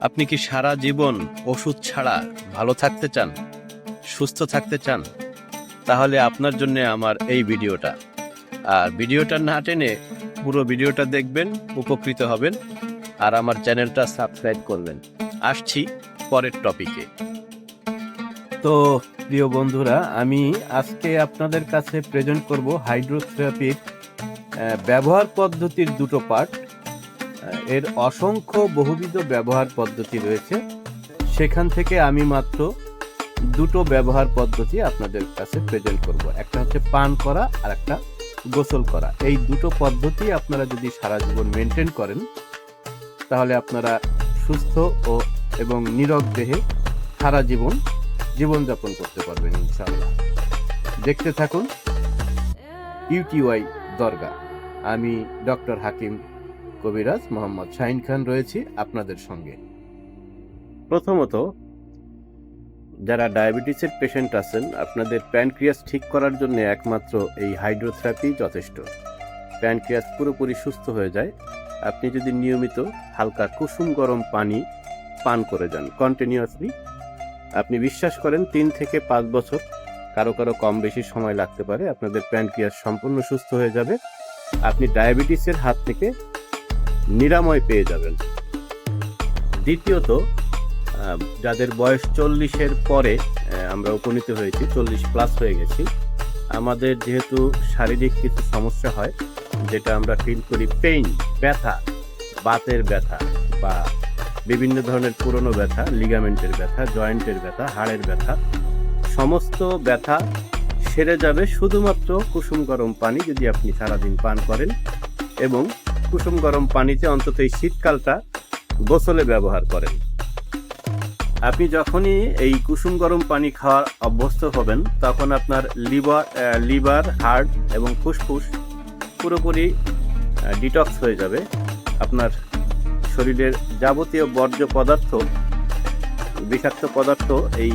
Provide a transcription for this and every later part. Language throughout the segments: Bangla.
আপনি কি সারা জীবন ওষুধ ছাড়া ভালো থাকতে চান, সুস্থ থাকতে চান? তাহলে আপনার জন্য আমার এই ভিডিওটা। আর ভিডিওটা না টেনে পুরো ভিডিওটা দেখবেন, উপকৃত হবেন, আর আমার চ্যানেলটা সাবস্ক্রাইব করবেন। আসছি পরের টপিকে। তো, প্রিয় বন্ধুরা, আমি আজকে আপনাদের কাছে প্রেজেন্ট করব হাইড্রোথেরাপির ব্যবহার পদ্ধতির দুটো পার্ট এর অসংখ্য বহুবিধ ব্যবহার পদ্ধতি রয়েছে। সেখান থেকে আমি মাত্র দুটো ব্যবহার পদ্ধতি আপনাদের কাছে প্রেজেন্ট করব। একটা হচ্ছে পান করা, আর একটা গোসল করা। এই দুটো পদ্ধতি আপনারা যদি সারা জীবন মেনটেন করেন, তাহলে আপনারা সুস্থ ও এবং নীরব দেহে সারা জীবন জীবনযাপন করতে পারবেন ইনশাআল্লাহ। দেখতে থাকুন ইউটিওয়াই দরগা। আমি ডক্টর হাকিম কবিরাজ মোহাম্মদ শাহিন খান রয়েছি আপনাদের সঙ্গে। প্রথমত, যারা ডায়াবেটিসের পেশেন্ট আছেন, আপনাদের প্যানক্রিয়াস ঠিক করার জন্য একমাত্র এই হাইড্রোথেরাপি যথেষ্ট। প্যানক্রিয়াস পুরোপুরি সুস্থ হয়ে যায়। আপনি যদি নিয়মিত হালকা কুসুম গরম পানি পান করে যান কন্টিনিউয়াসলি আপনি বিশ্বাস করেন তিন থেকে পাঁচ বছর কারও কারও কম বেশি সময় লাগতে পারে, আপনাদের প্যানক্রিয়াস সম্পূর্ণ সুস্থ হয়ে যাবে। আপনি ডায়াবেটিসের হাত থেকে নিরাময় পেয়ে যাবেন। দ্বিতীয়ত যাদের বয়স চল্লিশের পরে আমরা উপনীত হয়েছি, চল্লিশ প্লাস হয়ে গেছি, আমাদের যেহেতু শারীরিক কিছু সমস্যা হয়, যেটা আমরা ফিল করি পেইন ব্যথা, বাতের ব্যথা বা বিভিন্ন ধরনের পুরনো ব্যথা লিগামেন্টের ব্যথা জয়েন্টের ব্যথা, হাড়ের ব্যথা, সমস্ত ব্যথা সেরে যাবে শুধুমাত্র কুসুম গরম পানি যদি আপনি সারাদিন পান করেন এবং কুসুম গরম পানিতে অন্তত এই শীতকালটা গোসলে ব্যবহার করেন। আপনি যখনই এই কুসুম গরম পানি খাওয়ার অভ্যস্ত হবেন, তখন আপনার লিভার লিভার, হার্ট এবং ফুসফুস পুরোপুরি ডিটক্স হয়ে যাবে। আপনার শরীরের যাবতীয় বর্জ্য পদার্থ, বিষাক্ত পদার্থ এই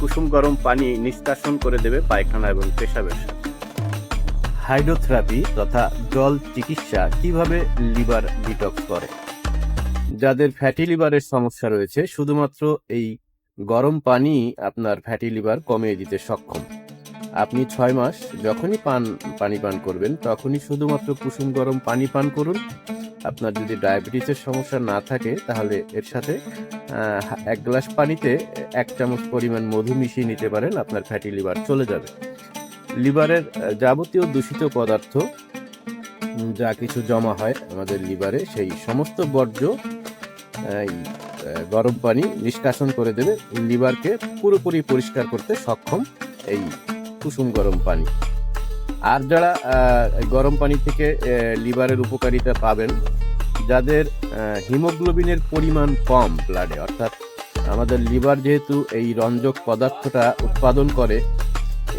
কুসুম গরম পানি নিষ্কাশন করে দেবে পায়খানা এবং পেশাবের সাথে। হাইড্রোথেরাপি তথা জল চিকিৎসা কীভাবে লিভার ডিটক্স করে? যাদের ফ্যাটি লিভারের সমস্যা রয়েছে, শুধুমাত্র এই গরম পানি আপনার ফ্যাটি লিভার কমিয়ে দিতে সক্ষম। আপনি ছয় মাস যখনই পান, পানি পান করবেন, তখনই শুধুমাত্র কুসুম গরম পানি পান করুন। আপনার যদি ডায়াবেটিসের সমস্যা না থাকে, তাহলে এর সাথে এক গ্লাস পানিতে এক চামচ পরিমাণ মধু মিশিয়ে নিতে পারেন, আপনার ফ্যাটি লিভার চলে যাবে। লিভারের যাবতীয় দূষিত পদার্থ যা কিছু জমা হয় আমাদের লিভারে সেই সমস্ত বর্জ্য এই, গরম পানি নিষ্কাশন করে দেবে লিভারকে পুরোপুরি পরিষ্কার করতে সক্ষম এই কুসুম গরম পানি। আর যারা গরম পানি থেকে লিভারের উপকারিতা পাবেন যাদের হিমোগ্লোবিনের পরিমাণ কম ব্লাডে অর্থাৎ আমাদের লিভার যেহেতু এই রঞ্জক পদার্থটা উৎপাদন করে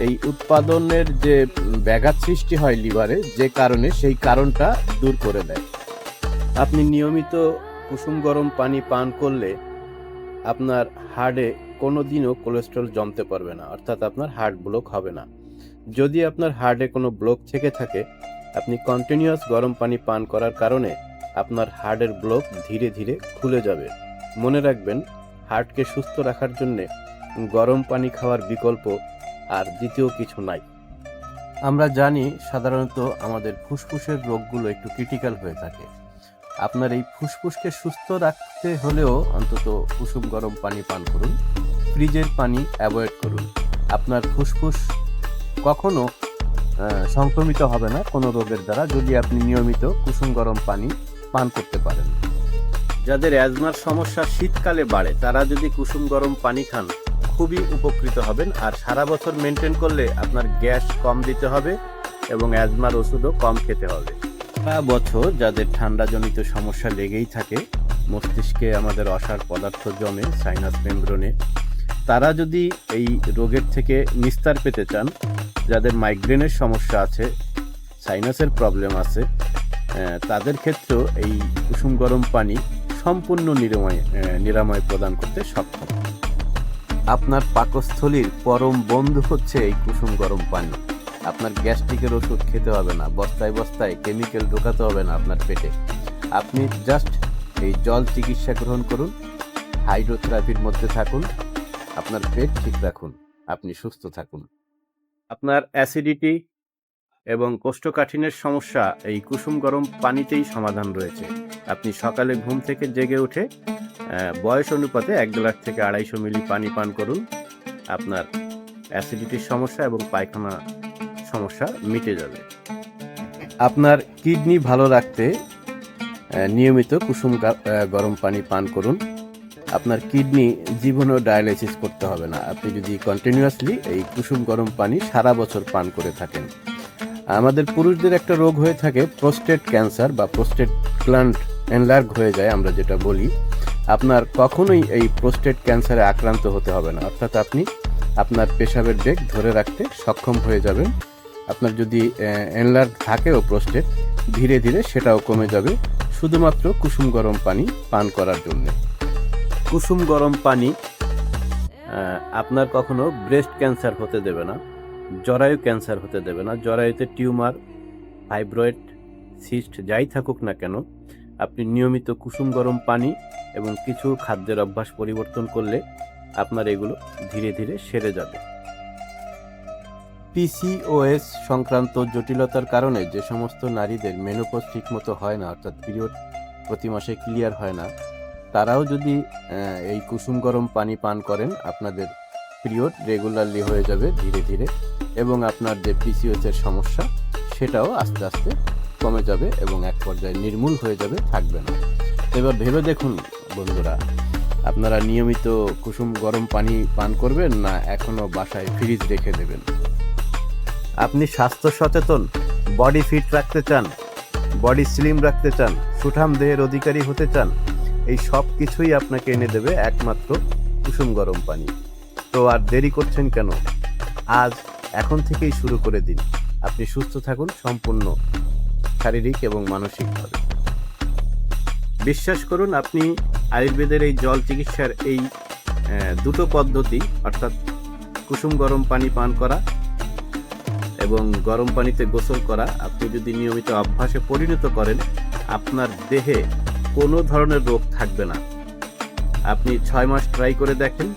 এই উৎপাদনের যে ব্যাঘাত সৃষ্টি হয় লিভারে, যে কারণে সেই কারণটা দূর করে দেয়। আপনি নিয়মিত কুসুম গরম পানি পান করলে আপনার হার্টে কোনো দিনও কোলেস্ট্রল জমতে পারবে না, অর্থাৎ আপনার হার্ট ব্লক হবে না। যদি আপনার হার্টে কোনো ব্লক থেকে থাকে, আপনি কন্টিনিউয়াস গরম পানি পান করার কারণে আপনার হার্টের ব্লক ধীরে ধীরে খুলে যাবে। মনে রাখবেন, হার্টকে সুস্থ রাখার জন্যে গরম পানি খাওয়ার বিকল্প আর দ্বিতীয় কিছু নাই। আমরা জানি সাধারণত আমাদের ফুসফুসের রোগগুলো একটু ক্রিটিক্যাল হয়ে থাকে। আপনার এই ফুসফুসকে সুস্থ রাখতে হলেও অন্তত কুসুম গরম পানি পান করুন ফ্রিজের পানি অ্যাভয়েড করুন। আপনার ফুসফুস কখনো সংক্রমিত হবে না কোনো রোগের দ্বারা যদি আপনি নিয়মিত কুসুম গরম পানি পান করতে পারেন। যাদের অ্যাজমার সমস্যা শীতকালে বাড়ে তারা যদি কুসুম গরম পানি খান খুবই উপকৃত হবেন আর সারা বছর মেনটেন করলে আপনার গ্যাস কম দিতে হবে এবং অ্যাজমার ওষুধও কম খেতে হবে। সারা বছর যাদের ঠান্ডাজনিত সমস্যা লেগেই থাকে, মস্তিষ্কে আমাদের অসার পদার্থ জমে সাইনাস মেমব্রনে তারা যদি এই রোগের থেকে নিস্তার পেতে চান, যাদের মাইগ্রেনের সমস্যা আছে সাইনাসের প্রবলেম আছে তাদের ক্ষেত্রেও এই কুসুম গরম পানি সম্পূর্ণ নিরাময় নিরাময় প্রদান করতে সক্ষম। আপনার পাকস্থলীর পরম বন্ধু হচ্ছে এই কুসুম গরম পানি। আপনার গ্যাস্ট্রিকের ওষুধ খেতে হবে না, বস্তায় বস্তায় কেমিক্যাল ঢোকাতে হবে না আপনার পেটে। আপনি জাস্ট এই জল চিকিৎসা গ্রহণ করুন, হাইড্রোথেরাপির মধ্যে থাকুন, আপনার পেট ঠিক রাখুন, আপনি সুস্থ থাকুন। আপনার অ্যাসিডিটি এবং কোষ্ঠকাঠিন্যের সমস্যা এই কুসুম গরম পানিতেই সমাধান রয়েছে। আপনি সকালে ঘুম থেকে জেগে উঠে বয়স অনুপাতে এক গ্লাস থেকে আড়াইশো মিলি পানি পান করুন। আপনার অ্যাসিডিটির সমস্যা এবং পায়খানা সমস্যা মিটে যাবে। আপনার কিডনি ভালো রাখতে নিয়মিত কুসুম গরম পানি পান করুন। আপনার কিডনি জীবনেও ডায়ালাইসিস করতে হবে না। আপনি যদি কন্টিনিউয়াসলি এই কুসুম গরম পানি সারা বছর পান করে থাকেন। আমাদের পুরুষদের একটা রোগ হয়ে থাকে প্রোস্টেট ক্যান্সার বা প্রোস্টেট গ্ল্যান্ড এনলার্গ হয়ে যায়, আমরা যেটা বলি। আপনার কখনোই এই প্রোস্টেট ক্যান্সারে আক্রান্ত হতে হবে না। অর্থাৎ আপনি আপনার পেশাবের বেগ ধরে রাখতে সক্ষম হয়ে যাবেন। আপনার যদি এনলার্গ থাকেও প্রোস্টেট ধীরে ধীরে সেটাও কমে যাবে। শুধুমাত্র কুসুম গরম পানি পান করার জন্য। কুসুম গরম পানি আপনার কখনো ব্রেস্ট ক্যান্সার হতে দেবে না, জরায়ু ক্যান্সার হতে দেবে না। জরায়ুতে টিউমার ফাইব্রয়েড সিস্ট যাই থাকুক না কেন আপনি নিয়মিত কুসুম গরম পানি এবং কিছু খাদ্যের অভ্যাস পরিবর্তন করলে আপনার এগুলো ধীরে ধীরে সেরে যাবে। পিসিওএস সংক্রান্ত জটিলতার কারণে যে সমস্ত নারীদের মেনোপজ ঠিকমতো হয় না, অর্থাৎ পিরিয়ড প্রতি মাসে ক্লিয়ার হয় না, তারাও যদি এই কুসুম গরম পানি পান করেন, আপনাদের পিরিয়ড রেগুলারলি হয়ে যাবে ধীরে ধীরে এবং আপনার যে পিসিওএস এর সমস্যা, সেটাও আস্তে আস্তে কমে যাবে এবং এক পর্যায়ে নির্মূল হয়ে যাবে, থাকবে না। এবার ভেবে দেখুন বন্ধুরা, আপনারা নিয়মিত কুসুম গরম পানি পান করবেন না এখনও বাসায় ফ্রিজ রেখে দেবেন। আপনি স্বাস্থ্য সচেতন, বডি ফিট রাখতে চান, বডি স্লিম রাখতে চান, সুঠাম দেহের অধিকারী হতে চান, এই সব কিছুই আপনাকে এনে দেবে একমাত্র কুসুম গরম পানি। তো আর দেরি করছেন কেন? আজ এখন থেকেই শুরু করে দিন। আপনি সুস্থ থাকুন, সম্পূর্ণ শারীরিক এবং মানসিকভাবে। বিশ্বাস করুন, আপনি আয়ুর্বেদের এই জল চিকিৎসার এই দুটো পদ্ধতি, অর্থাৎ কুসুম গরম পানি পান করা এবং গরম পানিতে গোসল করা, আপনি যদি নিয়মিত অভ্যাসে পরিণত করেন, আপনার দেহে কোনো ধরনের রোগ থাকবে না। আপনি ছয় মাস ট্রাই করে দেখেন,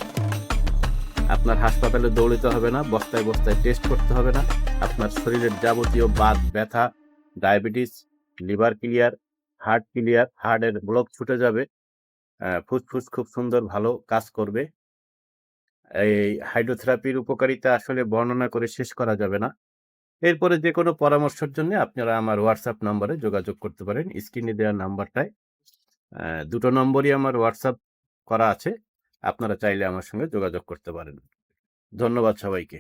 আপনার হাসপাতালে দৌড়িতে হবে না, বস্তায় বস্তায় টেস্ট করতে হবে না, আপনার শরীরের যাবতীয় বাদ ব্যথা diabetes, liver clear, heart clear, হার্টের ব্লক ছুটে যাবে। ফুসফুস খুব সুন্দর, ভালো কাজ করবে। এই হাইড্রোথেরাপির উপকারিতা আসলে বর্ণনা করে শেষ করা যাবে না। এরপরে যে কোনো পরামর্শের জন্য আপনারা আমার হোয়াটসঅ্যাপ নম্বরে যোগাযোগ করতে পারেন। স্ক্রিনে দেওয়া নাম্বারটায় দুটো নম্বরই আমার হোয়াটসঅ্যাপ করা আছে। আপনারা চাইলে আমার সঙ্গে যোগাযোগ করতে পারেন। ধন্যবাদ সবাইকে।